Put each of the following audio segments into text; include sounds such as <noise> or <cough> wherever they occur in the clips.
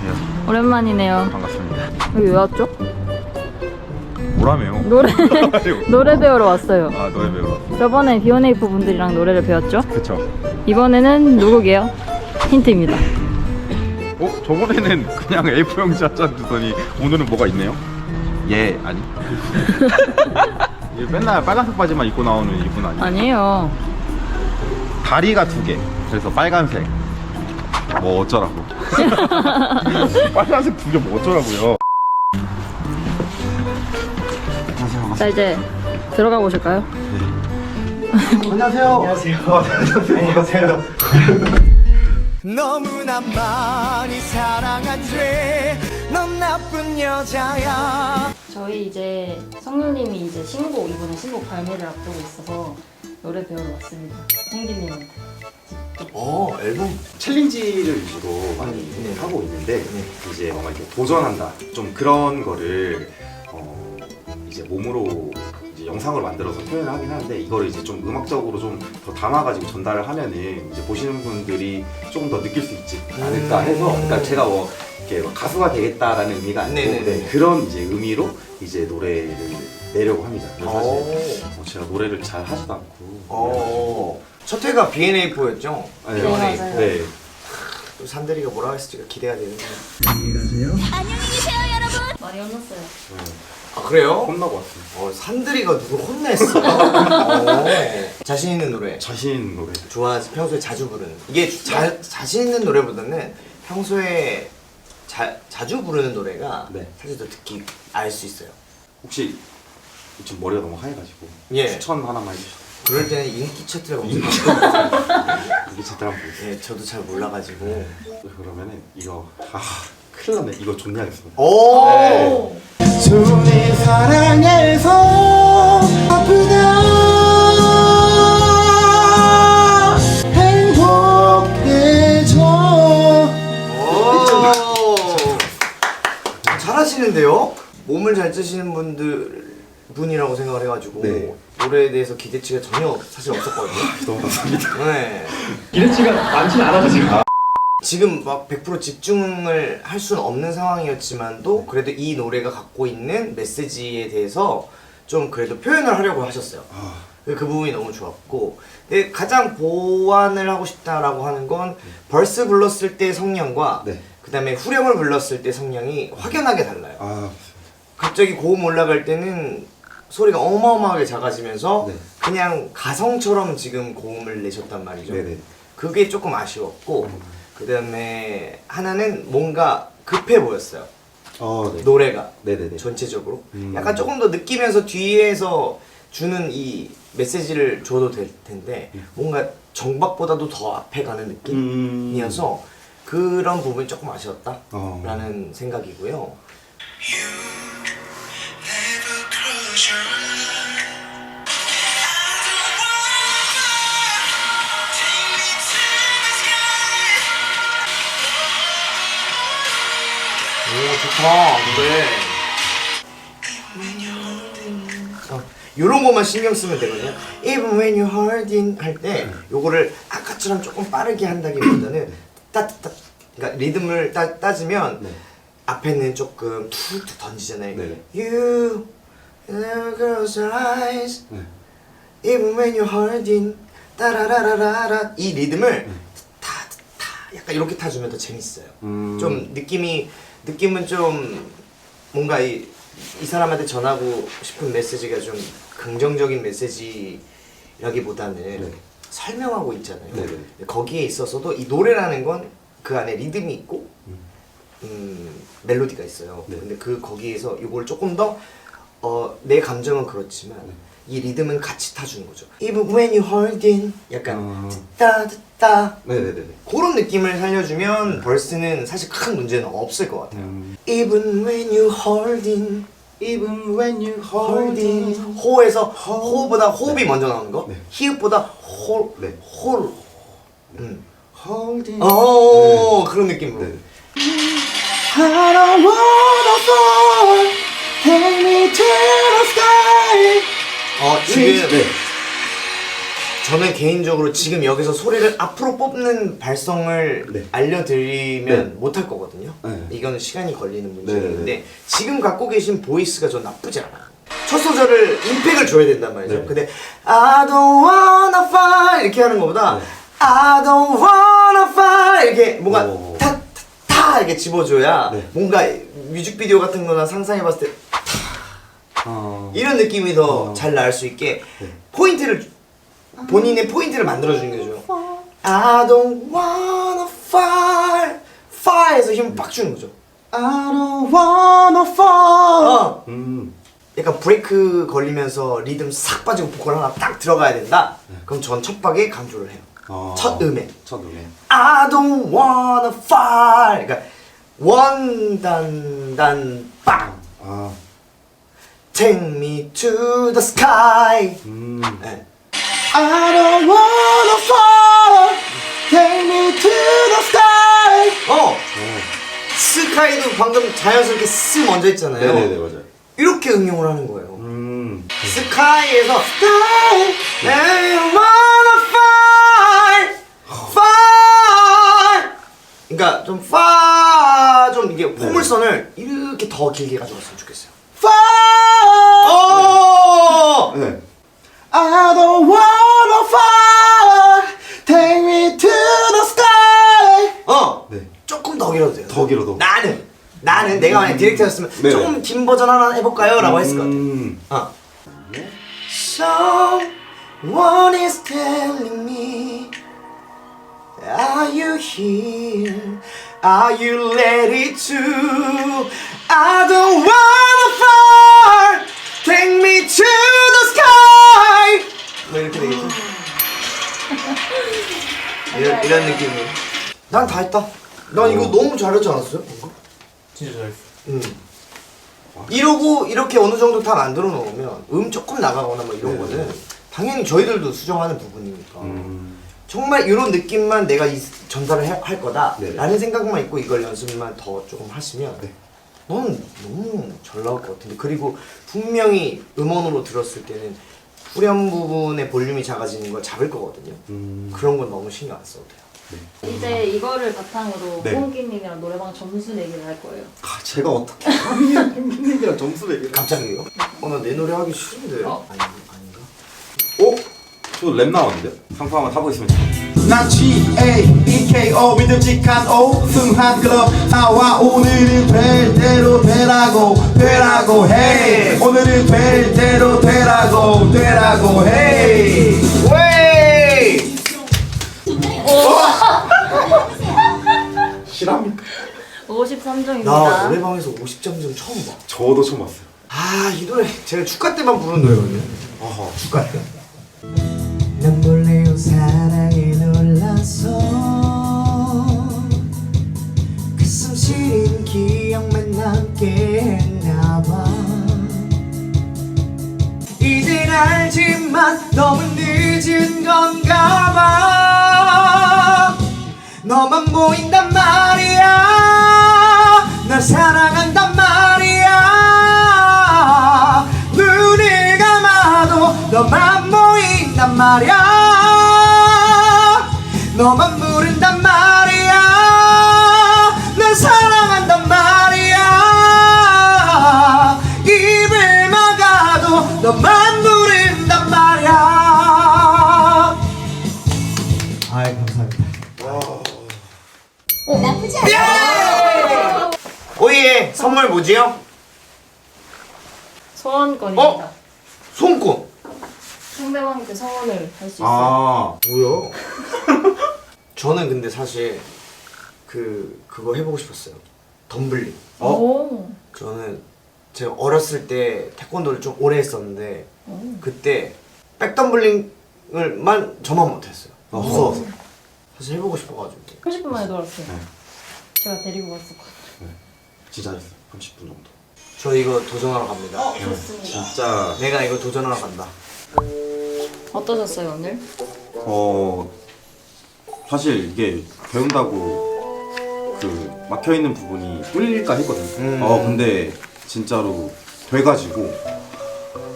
안녕하세요. 오랜만이네요. 반갑습니다. 여기 왜 왔죠? 뭐라며요? 노래 <laughs> 노래 배우러 왔어요. 아 노래 배우러 왔어. 저번에 비오네이프 분들이랑 노래를 배웠죠? 그쵸. 이번에는 누구게요? 힌트입니다. 어? 저번에는 그냥 A4 용지 한잔 주더니 오늘은 뭐가 있네요? 예 아니. <laughs> 이게 맨날 빨간색 바지만 입고 나오는 이분 아니에요? 아니에요. 다리가 두 개. 그래서 빨간색. 뭐 어쩌라고. <laughs> 빨간색 두 개 뭐 어쩌라고요. 안녕하세요. 자 이제 들어가 보실까요? 안녕하세요. 안녕하세요. 안녕하세요. <laughs> 너무나 많이 사랑한 죄넌 나쁜 여자야 저희 이제 성률님이 이제 신곡 이번에 신곡 발매를 앞두고 있어서 노래 배우러 왔습니다. 홍기님한테. 어 앨범 챌린지를 위주로 많이 하고 있는데 이제 뭔가 이렇게 도전한다 좀 그런 거를 어 이제 몸으로 이제 영상을 만들어서 표현을 하긴 하는데 이거를 이제 좀 음악적으로 좀 더 담아가지고 전달을 하면은 이제 보시는 분들이 조금 더 느낄 수 있지 않을까 해서 그러니까 제가 뭐 이렇게 뭐 가수가 되겠다라는 의미가 아니고 네네네. 네, 그런 이제 의미로 이제 노래를 내려고 합니다. 그래서 사실 어, 뭐 제가 노래를 잘 하지도 않고 어. 첫 회가 B&A4였죠? 네, 네, 맞아요. 네. 또 산들이가 뭐라 했을지가 기대가 되는데 많이 혼났어요. 아 그래요? 혼나고 왔습니다. 어, 산들이가 누구 혼냈어 어. <laughs> 자신 있는 노래 자신 있는 노래. 좋아 평소에 자주 부르는 이게 자, 자신 있는 노래보다는 평소에 자, 자주 부르는 노래가 네. 사실 더 듣기 알 수 있어요 혹시 지금 머리가 너무 하얘가지고 예. 추천 하나만 해주세요. 그럴 때는 인기 차트라고 검색하고 이게 제대로 한번 보세요. 예, 저도 잘 몰라가지고 그러면은 이거 아 큰일 났네. 이거 존리하겠습니다. 오! 네. 둘이 사랑해서 아프다 행복해져 잘하시는데요? 몸을 잘 쓰시는 분들 분이라고 생각을 해가지고 네. 노래에 대해서 기대치가 전혀 사실 없었거든요. <laughs> 너무 감사합니다. 네. 기대치가 많진 않아서 지금. 지금 막 100% 집중을 할 수는 없는 상황이었지만도 그래도 이 노래가 갖고 있는 메시지에 대해서 좀 그래도 표현을 하려고 하셨어요. 아, 그 부분이 너무 좋았고 근데 가장 보완을 하고 싶다라고 하는 건 벌스 불렀을 때 성량과 네. 그 다음에 후렴을 불렀을 때 성량이 확연하게 달라요. 아 갑자기 고음 올라갈 때는 소리가 어마어마하게 작아지면서 네. 그냥 가성처럼 지금 고음을 내셨단 말이죠. 네네. 그게 조금 아쉬웠고 그 다음에 하나는 뭔가 급해 보였어요. 어, 네. 노래가 네네네. 전체적으로 음. 약간 조금 더 느끼면서 뒤에서 주는 이 메시지를 줘도 될 텐데 뭔가 정박보다도 더 앞에 가는 느낌이어서 그런 부분이 조금 아쉬웠다라는 어. 생각이고요. 오 좋다 노래. 어, 요런 것만 신경 쓰면 되거든요. Even when you hurting 할 때 요거를 아까처럼 조금 빠르게 한다기보다는 따따 그러니까 리듬을 따, 따지면 네. 앞에는 조금 툭툭 던지잖아요. 네네. You little girl's eyes 네. Even when you hurting 따라라라라라 이 리듬을 타 타 약간 이렇게 타주면 더 재밌어요. 음. 좀 느낌이 느낌은 좀 뭔가 이, 이 사람한테 전하고 싶은 메시지가 좀 긍정적인 메시지라기보다는 네. 설명하고 있잖아요. 네네. 근데 거기에 있어서도 이 노래라는 건 그 안에 리듬이 있고 음, 멜로디가 있어요. 네. 근데 그 거기에서 이걸 조금 더 어, 내 감정은 그렇지만 네. 이 리듬은 같이 타주는 거죠. Even when you holding 약간 아. 듣다 듣다 네네네네. 그런 느낌을 살려주면 벌스는 사실 큰 문제는 없을 것 같아요. 음. Even when you holding, Even when you holding 호에서 호보다 호흡이 먼저 나오는 거, 네. 히읗보다 홀, 네. 홀. 음. Holding. 어 그런 느낌으로. 네. I don't wanna fall, take me to the sky. 어 지금 네. 저는 개인적으로 지금 여기서 소리를 앞으로 뽑는 발성을 네. 알려드리면 네. 못할 거거든요. 네. 이거는 시간이 걸리는 네, 문제인데 네. 지금 갖고 계신 보이스가 전 나쁘지 않아요. 첫 소절을 임팩을 줘야 된단 말이죠. 네. 근데 I don't wanna fight 이렇게 하는 것보다 네. I don't wanna fight 이렇게 뭔가 오. 타, 타, 타 이렇게 집어줘야 네. 뭔가 뮤직비디오 같은 거나 상상해봤을 때 아, 이런 느낌이 더 어. 잘 나올 수 있게 네. 포인트를 주- 본인의 포인트를 만들어 주는 거죠. I don't wanna fight, fight에서 힘을 빡 주는 거죠. I don't wanna fall. 어, 음, 약간 브레이크 걸리면서 리듬 싹 빠지고 보컬 하나 딱 들어가야 된다. 그럼 전 첫 박에 강조를 해요. 아, 첫 음에 첫 음에. I don't wanna fight. 그러니까 원단단 빵. 아, Take me to the sky. 음. 네. I don't wanna fall. Take me to the sky. 어. 스카이도 방금 자연스럽게 스 먼저 했잖아요. 네네네 맞아요. 이렇게 응용을 하는 거예요. 음. 스카이에서 Sky, I wanna fly, fly. 그러니까 좀 파, 좀 이게 포물선을 이렇게 더 길게 가져갔으면 좋겠어요. 네. 조금 더 길어도 돼요. 더 길어도. 나는 나는 내가 만약 디렉터였으면 네네. 조금 긴 버전 하나 해볼까요?라고 했을 것 같아. 음. 어. Someone is telling me Are you here? Are you ready to? I don't wanna fall Take me to the sky 뭐 이렇게 되겠지? 이런, 이런 느낌으로 난 다 했다 난 이거 너무 잘하지 않았어요? 뭔가? 진짜 잘했어. 음. 이러고 이렇게 어느 정도 다 만들어 놓으면 음 조금 나가거나 뭐 이런 거는 당연히 저희들도 수정하는 부분이니까 음. 정말 이런 느낌만 내가 이, 전달을 해- 할 거다 네. 라는 생각만 있고 이걸 연습만 더 조금 하시면 네. 넌 너무 잘 나올 것 같은데 그리고 분명히 음원으로 들었을 때는 후렴 부분의 볼륨이 작아지는 걸 잡을 거거든요 음. 그런 건 너무 신경 안 써도 돼요 이제 이거를 바탕으로 네. 홍기님이랑 노래방 점수 내기를 할 거예요. 아, 제가 어떻게 형님이랑 점수 내기를? 갑자기요? 어 나 내 노래 하기 싫은데 어? 아니, 아닌가? 어? 저랩 나왔는데? 상품 한번 있으면 난 G-A-E-K-O 믿음직한 오승한 클럽 나와 오늘은 될 대로 되라고 되라고 해 오늘은 될 대로 되라고 되라고 해 53점입니다. 나 노래방에서 50점 좀 처음 봐. 저도 처음 봤어요. 아, 이 노래 제가 축가 때만 부르는 노래거든요. 아하. 축가 때. 난 몰래 사랑에 놀라서 가슴 시린 기억만 남게 했나봐 이젠 알지만 너무 늦은 건가 봐 너만 보인단 말이야 널 사랑한단 말이야. 눈을 감아도 너만 보인단 말이야. 너만 뭐지요? 소원권입니다. 어? 손꼽 상대방한테 소원을 할 수 있어요. 아 뭐야? <laughs> 저는 근데 사실 그 그거 해보고 싶었어요. 덤블링. 오. 저는 제가 어렸을 때 태권도를 좀 오래 했었는데 오. 그때 백덤블링을만 저만 못했어요. 무서워서. 사실 해보고 싶어가지고. 30분 만에 놀았어요. 네. 제가 데리고 갔었거든요. 진짜 잘했어. 30분 정도. 저 이거 도전하러 갑니다. 어, 좋습니다. 진짜 내가 이거 도전하러 간다. 어떠셨어요, 오늘? 어 사실 이게 배운다고 그 막혀 있는 부분이 뚫릴까 했거든요. 음. 어 근데 진짜로 돼가지고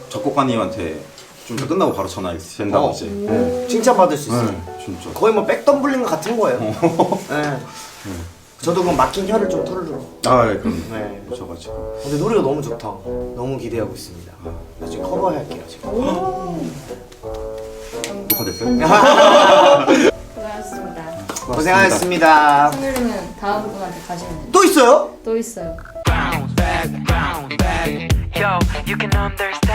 작곡가님한테 좀 이따 끝나고 바로 전화 된다고 어. 이제. 네. 칭찬받을 수 있어요. 네, 진짜. 거의 뭐 백덤블링 같은 거예요. <laughs> 네. 저도 그럼 막힌 혀를 좀 털어주러. 아, 예, 그럼. 네. 오셔가지고. 근데 노래가 너무 좋다. 너무 기대하고 있습니다. 나중에 커버할게요. 제가. 녹화됐어요? <laughs> 고생하셨습니다. 고생하셨습니다. 성률님은 다음 분한테 가시면 돼요. 또 있어요? 또 있어요. Yo, you can understand.